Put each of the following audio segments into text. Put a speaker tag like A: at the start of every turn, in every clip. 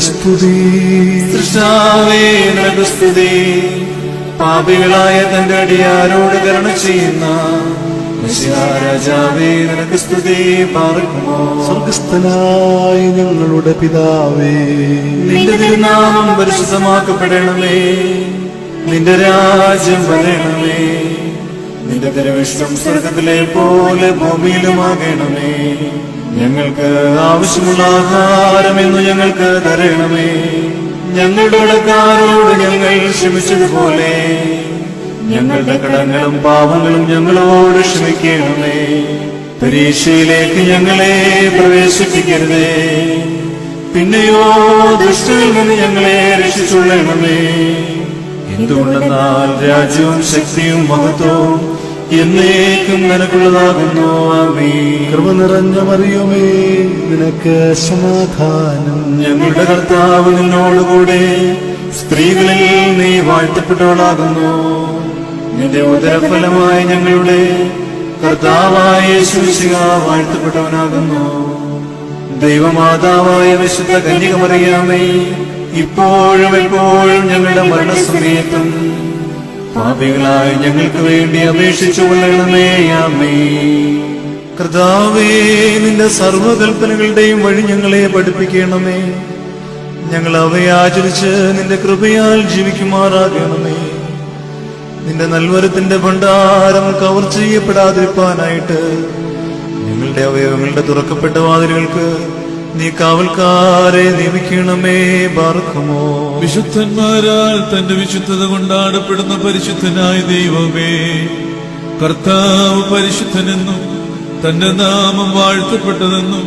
A: സ്തുതി
B: സൃഷ്ടാവേ നിനക്ക് സ്തുതി പാപികളായ തന്റെ അടിയാരോട് കരുണ ചെയ്യുന്ന രാജാവേ നിനക്ക് സ്തുതി പാർക്കുമോ?
A: സ്വർഗസ്ഥനായ ഞങ്ങളുടെ പിതാവേ.
B: നിന്റെ തിരുനാമം പരിശുദ്ധമാക്കപ്പെടണമേ. നിന്റെ രാജ്യം വരണമേ. നിന്റെ തിരുവിഷ്ടം സ്വർഗത്തിലെ പോലെ ഭൂമിയിലുമാകണമേ. ഞങ്ങൾക്ക് ആവശ്യമുള്ള ആഹാരം എന്ന് ഞങ്ങൾക്ക് തരണമേ. ഞങ്ങളുടെ കടക്കാരോട് ഞങ്ങൾ ക്ഷമിച്ചതുപോലെ. ഞങ്ങളുടെ കടങ്ങളും പാപങ്ങളും ഞങ്ങളോട് ക്ഷമിക്കണമേ. പരീക്ഷയിലേക്ക് ഞങ്ങളെ പ്രവേശിപ്പിക്കരുതേ. പിന്നെയോ ദുഷ്ടയിൽ നിന്ന് ഞങ്ങളെ രക്ഷിച്ചുള്ളണമേ എന്തുകൊണ്ടെന്നാൽ രാജ്യവും ശക്തിയും മഹത്വവും എന്നേക്കും നിനക്കുള്ളതാകുന്നു. ആമേ
A: കൃപ നിറഞ്ഞ മറിയുമേ നിനക്ക് സമാധാനം.
B: ഞങ്ങളുടെ കർത്താവ് നിന്നോടുകൂടെ സ്ത്രീകളിൽ നീ വാഴ്ത്തപ്പെട്ടവളാകുന്നു. നിന്റെ ഉദരഫലമായി ഞങ്ങളുടെ കർത്താവായ ശുശിക വാഴ്ത്തപ്പെട്ടവനാകുന്നു. ദൈവമാതാവായ വിശുദ്ധ കന്യകമറിയാമേ ഇപ്പോഴും എപ്പോഴും ഞങ്ങളുടെ മരണസമയത്തും പാപികളായ ഞങ്ങൾക്ക് വേണ്ടി അപേക്ഷിച്ചു കൊള്ളണമേ അമ്മേ കർത്താവേ നിന്റെ സർവകൽപ്പനകളുടെയും വഴി ഞങ്ങളെ പഠിപ്പിക്കണമേ. ഞങ്ങൾ അവയെ ആചരിച്ച് നിന്റെ കൃപയാൽ ജീവിക്കുമാറാകണമേ. നിന്റെ നൽവരത്തിന്റെ ഭണ്ഡാരം കവർ ചെയ്യപ്പെടാതിരിക്കാനായിട്ട് ഞങ്ങളുടെ അവയവങ്ങളുടെ തുറക്കപ്പെട്ട വാതിലുകൾക്ക് നീ കാവൽക്കാരെ നിയമിക്കണമേ ബാർക്കുമോ?
C: വിശുദ്ധന്മാരാൽ തന്റെ വിശുദ്ധത കൊണ്ടാടപ്പെടുന്ന പരിശുദ്ധനായ ദൈവമേ കർത്താവ് പരിശുദ്ധനെന്നും തന്റെ നാമം വാഴ്ത്തപ്പെട്ടതെന്നും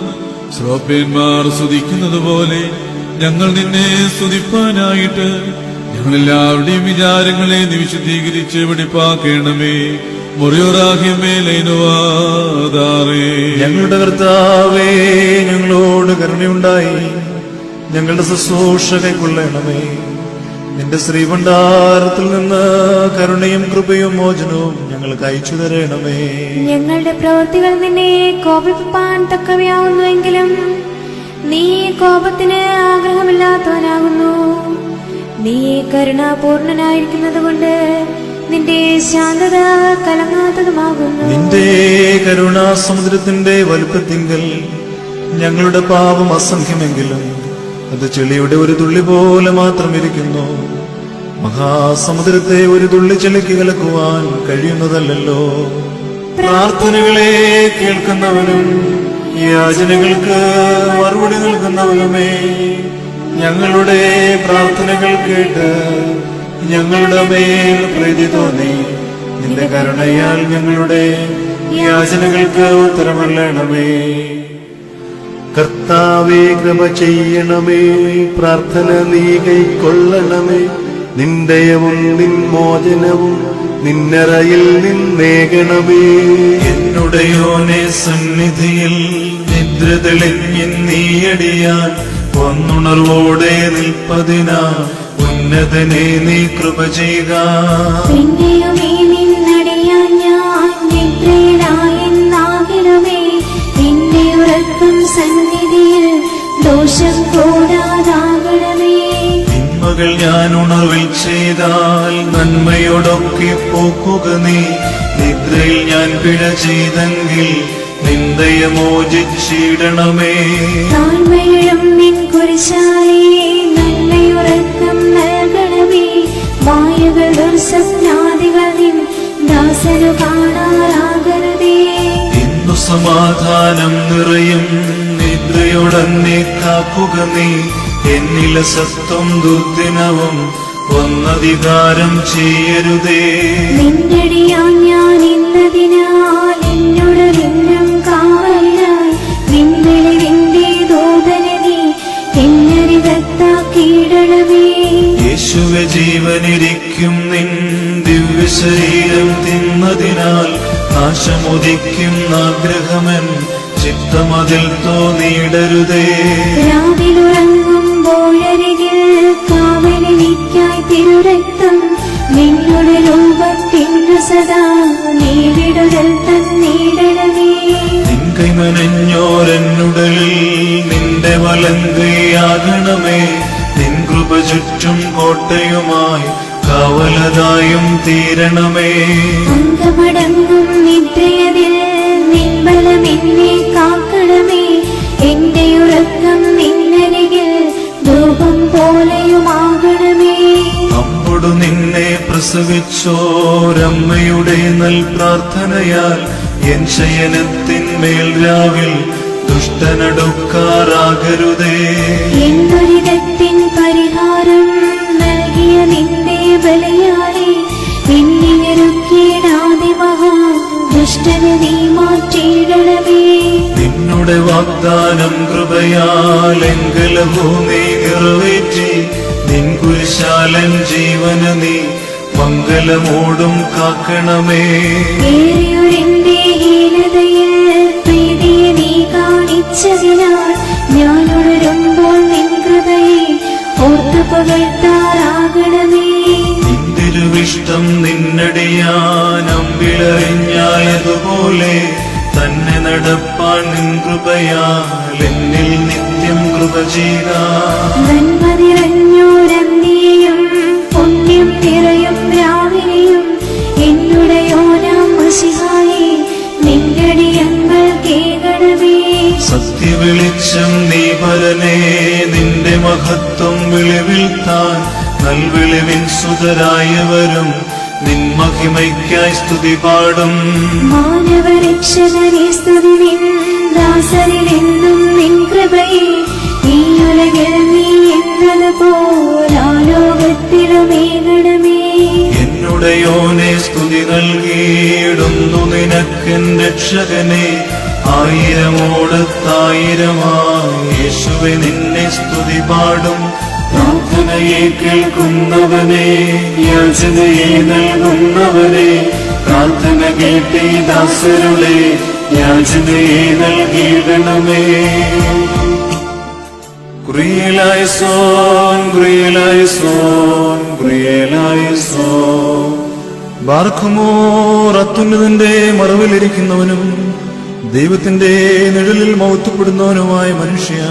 C: ശ്രോപ്യന്മാർ സ്തുതിക്കുന്നത് പോലെ ഞങ്ങൾ നിന്നെ സ്തുതിപ്പാനായിട്ട് ഞങ്ങളെല്ലാവരുടെയും വിചാരങ്ങളെ നീ വിശുദ്ധീകരിച്ച് വെടിപ്പാക്കണമേ.
B: ഞങ്ങളുടെ കർത്താവേ ഞങ്ങളോട് കരുണയുണ്ടായി. ഞങ്ങളുടെ ശുശ്രൂഷ കൈക്കൊള്ളണമേ നിന്റെ ശ്രീഭണ്ഡാരത്തിൽ നിന്ന് കരുണയും കൃപയും മോചനവും ഞങ്ങൾക്ക് അയച്ചു തരണമേ.
D: ഞങ്ങളുടെ പ്രവൃത്തികൾ നിന്നെ കോപിപ്പാൻ തക്കവയാവുന്നുവെങ്കിലും നീ കോപത്തിന് ആഗ്രഹമില്ലാത്തവനാകുന്നു. നീ കരുണാപൂർണനായിരിക്കുന്നത് കൊണ്ട് നിന്റെ ശാന്തത കലങ്ങാത്തതുമാകുന്നു
B: നിന്റെ കരുണാസമുദ്രത്തിന്റെ വലുപ്പത്തിങ്കൽ ഞങ്ങളുടെ പാപം അസംഖ്യമെങ്കിലും അത് ചെളിയുടെ ഒരു തുള്ളി പോലെ മാത്രം ഇരിക്കുന്നു മഹാസമുദ്രത്തെ ഒരു തുള്ളി ചെളിക്ക് കലക്കുവാൻ കഴിയുന്നതല്ലല്ലോ. പ്രാർത്ഥനകളെ കേൾക്കുന്നവനും യാചനകൾക്ക് മറുപടി നൽകുന്നവനുമേ ഞങ്ങളുടെ പ്രാർത്ഥനകൾ കേട്ട് ഞങ്ങളുടെ മേൽ പ്രീതി തോന്നി. നിന്റെ കരുണയാൽ ഞങ്ങളുടെ യാചനകൾക്ക് ഉത്തരമല്ലണമേ.
A: കർത്താവേ കൃപ ചെയ്യണമേ. പ്രാർത്ഥന നീ കൈക്കൊള്ളണമേ. നിന്ദയവും നിൻ മോചനവും നിന്നറയിൽ നിന്നേകണമേ.
B: എന്നുടയോനെ സന്നിധിയിൽ നിദ്ര തെളിഞ്ഞ് നീയടിയാൻ വന്നുണർവോടെ നിൽപ്പതിനാ ഉന്നതനെ നീ കൃപ ചെയ്യുക
D: പിന്നെയും ഈ നിന്നടിയാൻ ഞാൻ നിദ്രയിലായെന്നാകിലുമേ നിന്റെ ഉറക്കം സന്നിധിയിൽ ദോഷം കൂടാതാകണമേ.
B: തിന്മകൾ ഞാൻ ഉണർവിൽ ചെയ്താൽ നന്മയോടൊക്കെ പോക്കുക നീ. നിദ്രയിൽ ഞാൻ പിഴ ചെയ്തെങ്കിൽ നിന്ദയെ
D: കാണാറാകരുതേ
B: ഇന്നു സമാധാനം നിറയും. നിദ്രയോടന്നെ കാക്കുക നീ എന്നില സത്വം ദുർദിനവും ഒന്നധികാരം ചെയ്യരുതേ.
D: നിന്നടിയാൻ ഞാൻ ഇന്നതിനാൽ എന്നോട് നിന്നും കാവലായി നിന്നിലെ നിന്റെ ദൂതനെ നീ എന്നരികത്താക്കിയിടണമേ
B: യേശുവെ ജീവനിരിക്കും നിൻ ദിവ്യശരീരം തിന്നതിനാൽ നാശമുദിക്കും ആഗ്രഹമൻ ചിത്തമതിൽ തോന്നിയിടരുതേ.
D: രാവിലുറങ്ങുമ്പോഴരികിൽ കാവലിനിക്കായി തിരുരക്തം നിങ്ങളുടെ രൂപത്തിനു സദാ നീവിടുതൽ തന്നീടണമേ
B: നിൻ കൈമനഞ്ഞോരെന്നുടലിൽ നിന്റെ വലങ്കയാകണമേ നിൻ കൃപ ചുറ്റും കോട്ടയുമായി കാവലതായും തീരണമേ.
D: അംഗമടങ്ങും നിദ്രയതിൽ നിൻബലം എന്നെ കാക്കണമേ. എന്റെ ഉറക്കം നിന്നരികിൽ ധൂപം പോലെയുമാകണമേ.
B: അമ്പൊടു നിന്നെ പ്രസവിച്ചോരമ്മയുടെ നൽ പ്രാർത്ഥനയാൽ എൻ ശയനത്തിന്മേൽ രാവിൽ ദുഷ്ടനടുക്കാറാകരുതേ.
D: എന്നൊരിടത്തിൻ പരിഹാരം നൽകിയ നിന്റെ ദുഷ്ടനെ നീ മാറ്റിയിടണമേ.
B: നിന്നുടെ വാഗ്ദാനം കൃപയാൽ എങ്കല ഭൂമി നിറവേറ്റി. നിൻ കുരിശാലൻ ജീവന നീ മംഗലമോടും കാക്കണമേ.
D: ഏറിയൊരെന്റെ ഹീനതയിൽ പ്രീതിയെ നീ കാണിച്ചതിനാൽ ഞാൻ ഉണരുമ്പോൾ നിൻ കൃപയെ ഓർത്തു
B: നിന്തിരുവിഷ്ടം നിന്നടിയാനമ്പിളറിഞ്ഞായതുപോലെ തന്നെ നടപ്പാൻ നിൻ കൃപയാൽ എന്നിൽ നിത്യം കൃപ
D: ചെയ്ത. പുണ്യം നിറയും രാവിലെയും എന്നുടയോനാം മസിഹായെ നിന്റടിയങ്ങൾ കേകണമേ.
B: സത്യവെളിച്ചം നീ പരനേ നിന്റെ മഹത്വം വിളിവിൽ താൻ നൽവെളിവിൻ സുതരായവരും നിൻ മഹിമയ്ക്കായി സ്തുതി പാടും.
D: മാനവരക്ഷകനെ സ്തുതി നിൻ ദാസരിലെന്നും നിൻ കൃപയിൽ ഈ ഉലകിൽ നീ എന്നതുപോലാലോകത്തിലുമേകണമേ
B: എന്നുടയോനെ സ്തുതി നൽകിയിടുന്നു നിനക്കൻ രക്ഷകനെ. ആയിരമോടത്തായിരമായി യേശുവെ നിന്നെ സ്തുതി പാടും. പ്രാർത്ഥനയെ കേൾക്കുന്നവനെ യാചനയെ നൽകുന്നവനെ പ്രാർത്ഥന കേട്ടി ദാസരുടെ യാചനയെ നൽകിയിടണമേ. ക്രിയലായ സോൻ ക്രിയലായ സോൻ ക്രിയലായ സോൻ. ബാർഖമോർ അത്യുന്നതിന്റെ മറവിലിരിക്കുന്നവനും ദൈവത്തിന്റെ നിഴലിൽ മൗത്തപ്പെടുന്നവനുമായ മനുഷ്യ.